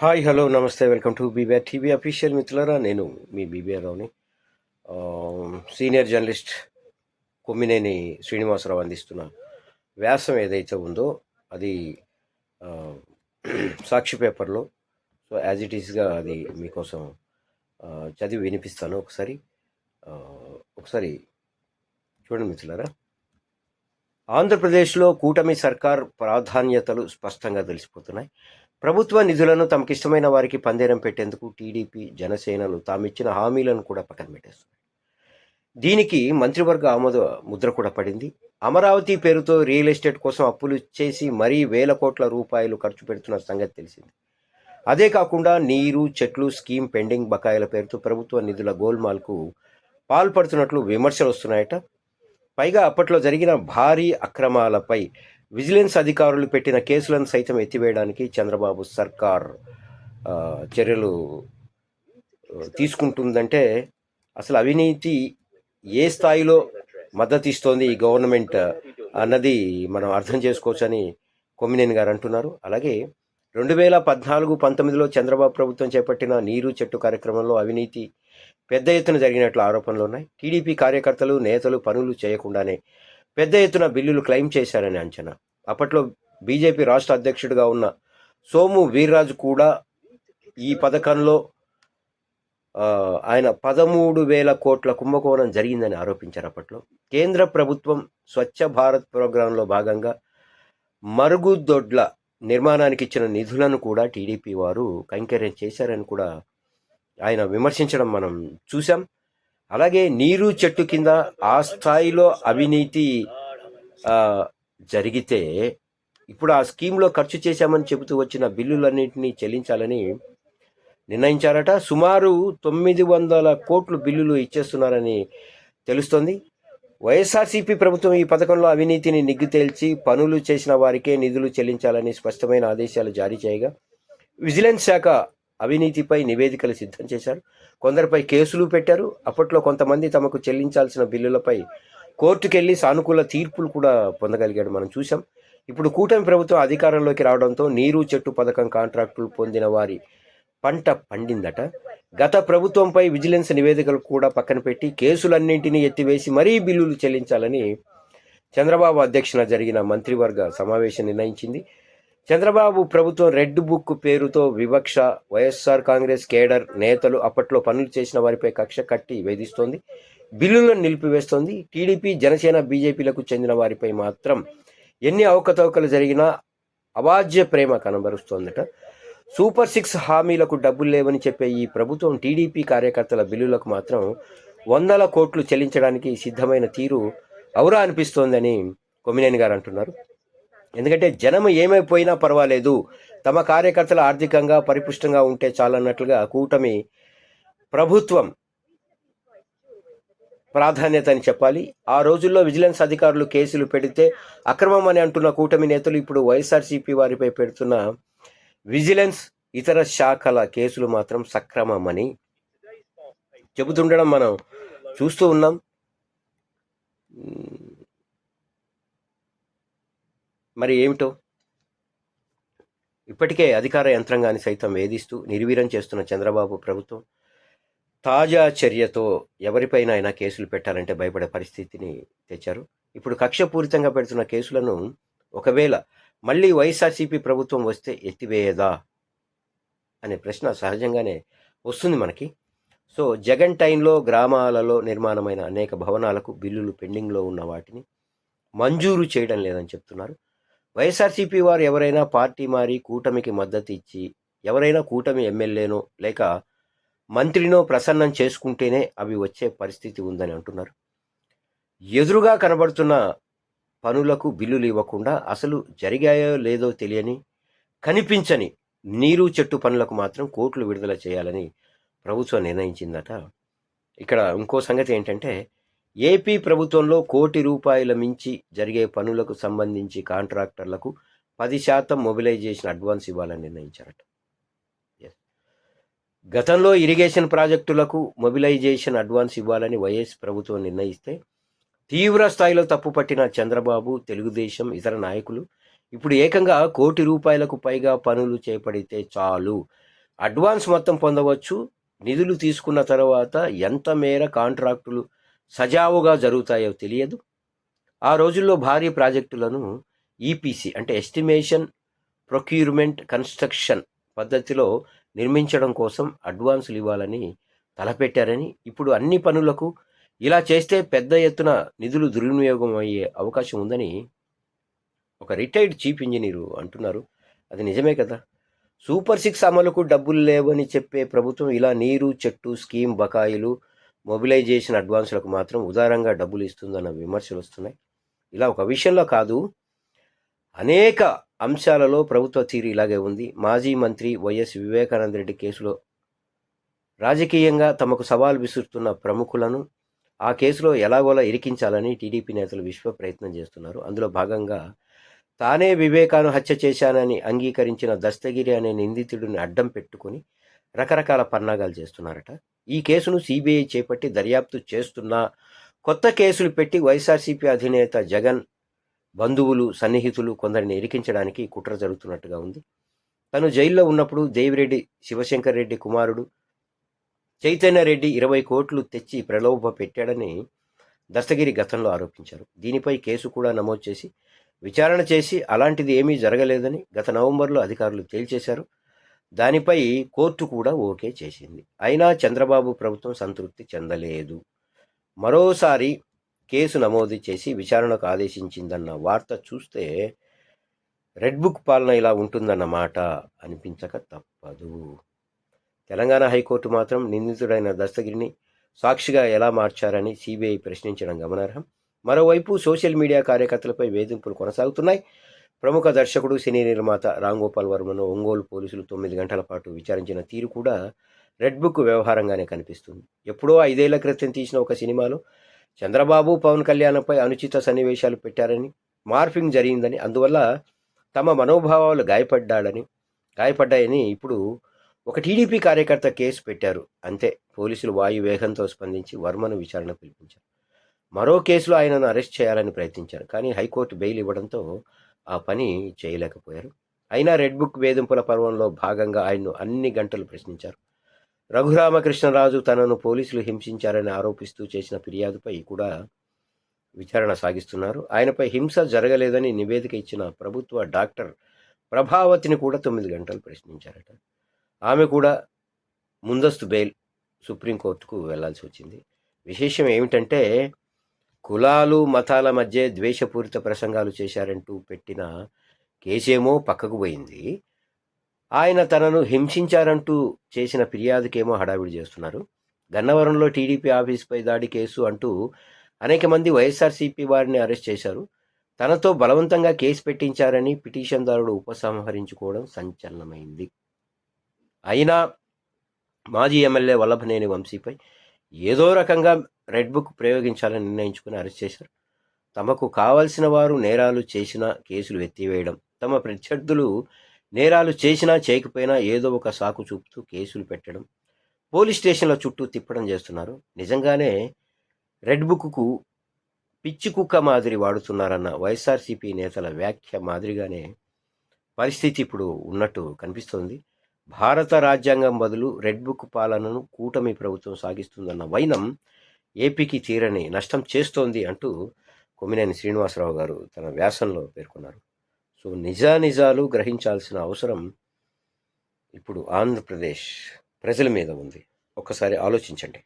Hi hello నమస్తే welcome to BBR TV official మిత్రులరా నేను మీ బీబీఆర్ రావుని. సీనియర్ జర్నలిస్ట్ కొమ్మినేని శ్రీనివాసరావు అందిస్తున్న వ్యాసం ఏదైతే ఉందో అది సాక్షి పేపర్లో. సో యాజ్ ఇట్ ఈస్గా అది మీకోసం చదివి వినిపిస్తాను ఒకసారి. ఒకసారి చూడండి మిత్రులారా. ఆంధ్రప్రదేశ్లో కూటమి సర్కార్ ప్రాధాన్యతలు స్పష్టంగా తెలిసిపోతున్నాయి. ప్రభుత్వ నిధులను తమకిష్టమైన వారికి పందేరం పెట్టేందుకు టీడీపీ జనసేనలు తామిచ్చిన హామీలను కూడా పక్కన పెట్టేస్తున్నాయి. దీనికి మంత్రివర్గ ఆమోద ముద్ర కూడా పడింది. అమరావతి పేరుతో రియల్ ఎస్టేట్ కోసం అప్పులు చేసి మరీ వేల కోట్ల రూపాయలు ఖర్చు పెడుతున్న సంగతి తెలిసింది. అదే కాకుండా నీరు చెట్లు స్కీమ్ పెండింగ్ బకాయిల పేరుతో ప్రభుత్వ నిధుల గోల్మాల్కు పాల్పడుతున్నట్లు విమర్శలు వస్తున్నాయట. పైగా అప్పట్లో జరిగిన భారీ అక్రమాలపై విజిలెన్స్ అధికారులు పెట్టిన కేసులను సైతం ఎత్తివేయడానికి చంద్రబాబు సర్కార్ చర్యలు తీసుకుంటుందంటే అసలు అవినీతి ఏ స్థాయిలో మద్దతు ఇస్తోంది ఈ గవర్నమెంట్ అన్నది మనం అర్థం చేసుకోవచ్చని కొమ్మినేని గారు అంటున్నారు. అలాగే రెండు వేల పద్నాలుగు పంతొమ్మిదిలో చంద్రబాబు ప్రభుత్వం చేపట్టిన నీరు చెట్టు కార్యక్రమంలో అవినీతి పెద్ద ఎత్తున జరిగినట్లు ఆరోపణలు ఉన్నాయి. టీడీపీ కార్యకర్తలు నేతలు పనులు చేయకుండానే పెద్ద ఎత్తున బిల్లులు క్లెయిమ్ చేశారని అంచనా. అప్పట్లో బీజేపీ రాష్ట్ర అధ్యక్షుడిగా ఉన్న సోము వీర్రాజు కూడా ఈ పథకంలో ఆయన పదమూడు వేల కోట్ల కుంభకోణం జరిగిందని ఆరోపించారు అప్పట్లో. కేంద్ర ప్రభుత్వం స్వచ్ఛ భారత్ ప్రోగ్రాంలో భాగంగా మరుగుదొడ్ల నిర్మాణానికి ఇచ్చిన నిధులను కూడా టీడీపీ వారు కైంకర్యం చేశారని కూడా ఆయన విమర్శించడం మనం చూసాం అలాగే నీరు చెట్టు కింద ఆ స్థాయిలో అవినీతి జరిగితే ఇప్పుడు ఆ స్కీమ్లో ఖర్చు చేశామని చెబుతూ వచ్చిన బిల్లులన్నింటినీ చెల్లించాలని నిర్ణయించారట. సుమారు తొమ్మిది వందల కోట్లు బిల్లులు ఇచ్చేస్తున్నారని తెలుస్తోంది. వైఎస్ఆర్సీపీ ప్రభుత్వం ఈ పథకంలో అవినీతిని నిగ్గు తేల్చి పనులు చేసిన వారికే నిధులు చెల్లించాలని స్పష్టమైన ఆదేశాలు జారీ చేయగా విజిలెన్స్ శాఖ అవినీతిపై నివేదికలు సిద్ధం చేశారు. కొందరిపై కేసులు పెట్టారు. అప్పట్లో కొంతమంది తమకు చెల్లించాల్సిన బిల్లులపై కోర్టుకెళ్ళి సానుకూల తీర్పులు కూడా పొందగలిగాడు మనం చూసాం ఇప్పుడు కూటమి ప్రభుత్వం అధికారంలోకి రావడంతో నీరు చెట్టు పథకం కాంట్రాక్టులు పొందిన వారి పంట పండిందట. గత ప్రభుత్వంపై విజిలెన్స్ నివేదికలు కూడా పక్కన పెట్టి కేసులన్నింటినీ ఎత్తివేసి మరీ బిల్లులు చెల్లించాలని చంద్రబాబు అధ్యక్షన జరిగిన మంత్రివర్గ సమావేశం నిర్ణయించింది. చంద్రబాబు ప్రభుత్వం రెడ్ బుక్ పేరుతో వివక్ష వైఎస్ఆర్ కాంగ్రెస్ కేడర్ నేతలు అప్పట్లో పనులు చేసిన వారిపై కక్ష కట్టి వేధిస్తోంది బిల్లులను నిలిపివేస్తోంది. టీడీపీ జనసేన బీజేపీలకు చెందిన వారిపై మాత్రం ఎన్ని అవకతవకలు జరిగినా అవాజ్య ప్రేమ కనబరుస్తోందట. సూపర్ సిక్స్ హామీలకు డబ్బులు లేవని చెప్పే ఈ ప్రభుత్వం టీడీపీ కార్యకర్తల బిల్లులకు మాత్రం వందల కోట్లు చెల్లించడానికి సిద్ధమైన తీరు అవురా అనిపిస్తోందని కొమ్మినేని గారు అంటున్నారు. ఎందుకంటే జనం ఏమైపోయినా పర్వాలేదు. తమ కార్యకర్తలు ఆర్థికంగా పరిపుష్టంగా ఉంటే చాలన్నట్లుగా కూటమి ప్రభుత్వం ప్రాధాన్యత అని చెప్పాలి. ఆ రోజుల్లో విజిలెన్స్ అధికారులు కేసులు పెడితే అక్రమం అని అంటున్న కూటమి నేతలు ఇప్పుడు వైఎస్ఆర్సీపీ వారిపై పెడుతున్న విజిలెన్స్ ఇతర శాఖల కేసులు మాత్రం సక్రమమని చెబుతుండడం మనం చూస్తూ ఉన్నాం. మరి ఏమిటో? ఇప్పటికే అధికార యంత్రాంగాన్ని సైతం వేధిస్తూ నిర్వీర్యం చేస్తున్న చంద్రబాబు ప్రభుత్వం తాజా చర్యతో ఎవరిపైన అయినా కేసులు పెట్టాలంటే భయపడే పరిస్థితిని తెచ్చారు. ఇప్పుడు కక్షపూరితంగా పెడుతున్న కేసులను ఒకవేళ మళ్ళీ వైఎస్ఆర్సీపీ ప్రభుత్వం వస్తే ఎత్తివేయదా? అనే ప్రశ్న సహజంగానే వస్తుంది మనకి. సో జగన్ టైంలో గ్రామాలలో నిర్మాణమైన అనేక భవనాలకు బిల్లులు పెండింగ్లో ఉన్న వాటిని మంజూరు చేయడం లేదని చెప్తున్నారు. వైఎస్ఆర్సీపీ వారు ఎవరైనా పార్టీ మారి కూటమికి మద్దతు ఇచ్చి ఎవరైనా కూటమి ఎమ్మెల్యేనో లేక మంత్రినో ప్రసన్నం చేసుకుంటేనే అవి వచ్చే పరిస్థితి ఉందని అంటున్నారు. ఎదురుగా కనబడుతున్న పనులకు బిల్లులు ఇవ్వకుండా అసలు జరిగాయో లేదో తెలియని కనిపించని నీరు చెట్టు పనులకు మాత్రం కోట్లు విడుదల చేయాలని ప్రభుత్వం నిర్ణయించిందట. ఇక్కడ ఇంకో సంగతి ఏంటంటే ఏపీ ప్రభుత్వంలో కోటి రూపాయల మించి జరిగే పనులకు సంబంధించి కాంట్రాక్టర్లకు పది శాతం మొబిలైజేషన్ అడ్వాన్స్ ఇవ్వాలని నిర్ణయించారట. గతంలో ఇరిగేషన్ ప్రాజెక్టులకు మొబిలైజేషన్ అడ్వాన్స్ ఇవ్వాలని వైఎస్ ప్రభుత్వం నిర్ణయిస్తే తీవ్ర స్థాయిలో తప్పుపట్టిన చంద్రబాబు తెలుగుదేశం ఇతర నాయకులు ఇప్పుడు ఏకంగా కోటి రూపాయలకు పైగా పనులు చేపడితే చాలు. అడ్వాన్స్ మొత్తం పొందవచ్చు. నిధులు తీసుకున్న తర్వాత ఎంత మేర కాంట్రాక్టులు సజావుగా జరుగుతాయో తెలియదు. ఆ రోజుల్లో భారీ ప్రాజెక్టులను ఈపీసీ అంటే ఎస్టిమేషన్ ప్రొక్యూర్మెంట్ కన్స్ట్రక్షన్ పద్ధతిలో నిర్మించడం కోసం అడ్వాన్సులు ఇవ్వాలని తలపెట్టారని ఇప్పుడు అన్ని పనులకు ఇలా చేస్తే పెద్ద ఎత్తున నిధులు దుర్వినియోగం అయ్యే అవకాశం ఉందని ఒక రిటైర్డ్ చీఫ్ ఇంజనీరు అంటున్నారు. అది నిజమే కదా? సూపర్ సిక్స్ అమలుకు డబ్బులు లేవని చెప్పే ప్రభుత్వం ఇలా నీరు చెట్టు స్కీమ్ బకాయిలు మొబిలైజేషన్ అడ్వాన్సులకు మాత్రం ఉదారంగా డబ్బులు ఇస్తుందన్న విమర్శలు వస్తున్నాయి. ఇలా ఒక విషయంలో కాదు అనేక అంశాలలో ప్రభుత్వ తీరు ఇలాగే ఉంది. మాజీ మంత్రి వైఎస్ వివేకానంద రెడ్డి కేసులో రాజకీయంగా తమకు సవాల్ విసురుతున్న ప్రముఖులను ఆ కేసులో ఎలాగోలా ఇరికించాలని టీడీపీ నేతలు విశ్వ ప్రయత్నం చేస్తున్నారు. అందులో భాగంగా తానే వివేకాను హత్య చేశానని అంగీకరించిన దస్తగిరి అనే నిందితుడిని అడ్డం పెట్టుకుని రకరకాల పన్నాగాలు చేస్తున్నారట. ఈ కేసును సిబిఐ చేపట్టి దర్యాప్తు చేస్తున్నా కొత్త కేసులు పెట్టి వైఎస్ఆర్సీపీ అధినేత జగన్ బంధువులు సన్నిహితులు కొందరిని ఇరికించడానికి కుట్ర జరుగుతున్నట్టుగా ఉంది. తను జైల్లో ఉన్నప్పుడు దేవిరెడ్డి శివశంకర్ రెడ్డి కుమారుడు చైతన్య రెడ్డి ఇరవై కోట్లు తెచ్చి ప్రలోభ పెట్టాడని దస్తగిరి గతంలో ఆరోపించారు. దీనిపై కేసు కూడా నమోదు చేసి విచారణ చేసి అలాంటిది ఏమీ జరగలేదని గత నవంబర్లో అధికారులు తేల్చేశారు. దానిపై కోర్టు కూడా ఓకే చేసింది. అయినా చంద్రబాబు ప్రభుత్వం సంతృప్తి చెందలేదు. మరోసారి కేసు నమోదు చేసి విచారణకు ఆదేశించిందన్న వార్త చూస్తే రెడ్ బుక్ పాలన ఇలా ఉంటుందన్న మాట అనిపించక తప్పదు. తెలంగాణ హైకోర్టు మాత్రం నిందితుడైన దస్తగిరిని సాక్షిగా ఎలా మార్చారని సిబిఐ ప్రశ్నించడం గమనార్హం. మరోవైపు సోషల్ మీడియా కార్యకర్తలపై వేధింపులు కొనసాగుతున్నాయి. ప్రముఖ దర్శకుడు సినీ నిర్మాత రామ్ గోపాల్ వర్మను ఒంగోలు పోలీసులు తొమ్మిది గంటల పాటు విచారించిన తీరు కూడా రెడ్ బుక్ వ్యవహారంగానే కనిపిస్తుంది. ఎప్పుడో ఐదేళ్ళ క్రితం తీసిన ఒక సినిమాలో చంద్రబాబు పవన్ కళ్యాణ్పై అనుచిత సన్నివేశాలు పెట్టారని మార్ఫింగ్ జరిగిందని అందువల్ల తమ మనోభావాలు గాయపడ్డాడని గాయపడ్డాయని ఇప్పుడు ఒక టీడీపీ కార్యకర్త కేసు పెట్టారు. అంతే పోలీసులు వాయు వేగంతో స్పందించి వర్మను విచారణ పిలిపించారు. మరో కేసులో ఆయనను అరెస్ట్ చేయాలని ప్రయత్నించారు. కానీ హైకోర్టు బెయిల్ ఇవ్వడంతో ఆ పని చేయలేకపోయారు. అయినా రెడ్ బుక్ వేధింపుల పర్వంలో భాగంగా ఆయన్ను అన్ని గంటలు ప్రశ్నించారు. రఘురామకృష్ణరాజు తనను పోలీసులు హింసించారని ఆరోపిస్తూ చేసిన ఫిర్యాదుపై కూడా విచారణ సాగిస్తున్నారు. ఆయనపై హింస జరగలేదని నివేదిక ఇచ్చిన ప్రభుత్వ డాక్టర్ ప్రభావతిని కూడా తొమ్మిది గంటలు ప్రశ్నించారట. ఆమె కూడా ముందస్తు బెయిల్ సుప్రీంకోర్టుకు వెళ్ళాల్సి వచ్చింది. విశేషం ఏమిటంటే కులాలు మతాల మధ్య ద్వేషపూరిత ప్రసంగాలు చేశారంటూ పెట్టిన కేసేమో పక్కకు పోయింది. ఆయన తనను హింసించారంటూ చేసిన ఫిర్యాదుకేమో హడావిడి చేస్తున్నారు. గన్నవరంలో టీడీపీ ఆఫీస్పై దాడి కేసు అంటూ అనేక మంది వైఎస్ఆర్సీపీ వారిని అరెస్ట్ చేశారు. తనతో బలవంతంగా కేసు పెట్టించారని పిటిషన్దారుడు ఉపసంహరించుకోవడం సంచలనమైంది. అయినా మాజీ ఎమ్మెల్యే వల్లభనేని వంశీపై ఏదో రకంగా రెడ్ బుక్ ప్రయోగించాలని నిర్ణయించుకుని అరెస్ట్ చేశారు. తమకు కావలసిన వారు నేరాలు చేసిన కేసులు ఎత్తివేయడం తమ ప్రత్యర్థులు నేరాలు చేసినా చేయకపోయినా ఏదో ఒక సాకు చూపుతూ కేసులు పెట్టడం పోలీస్ స్టేషన్ల చుట్టూ తిప్పడం చేస్తున్నారు. నిజంగానే రెడ్ బుక్కు పిచ్చి కుక్క మాదిరి వాడుతున్నారన్న వైఎస్ఆర్సీపీ నేతల వ్యాఖ్య మాదిరిగానే పరిస్థితి ఇప్పుడు ఉన్నట్టు కనిపిస్తోంది. భారత రాజ్యాంగం బదులు రెడ్ బుక్ పాలనను కూటమి ప్రభుత్వం సాగిస్తుందన్న వైనం ఏపీకి తీరని నష్టం చేస్తోంది అంటూ కొమ్మినేని శ్రీనివాసరావు గారు తన వ్యాసంలో పేర్కొన్నారు. సో నిజానిజాలు గ్రహించాల్సిన అవసరం ఇప్పుడు ఆంధ్రప్రదేశ్ ప్రజల మీద ఉంది. ఒక్కసారి ఆలోచించండి.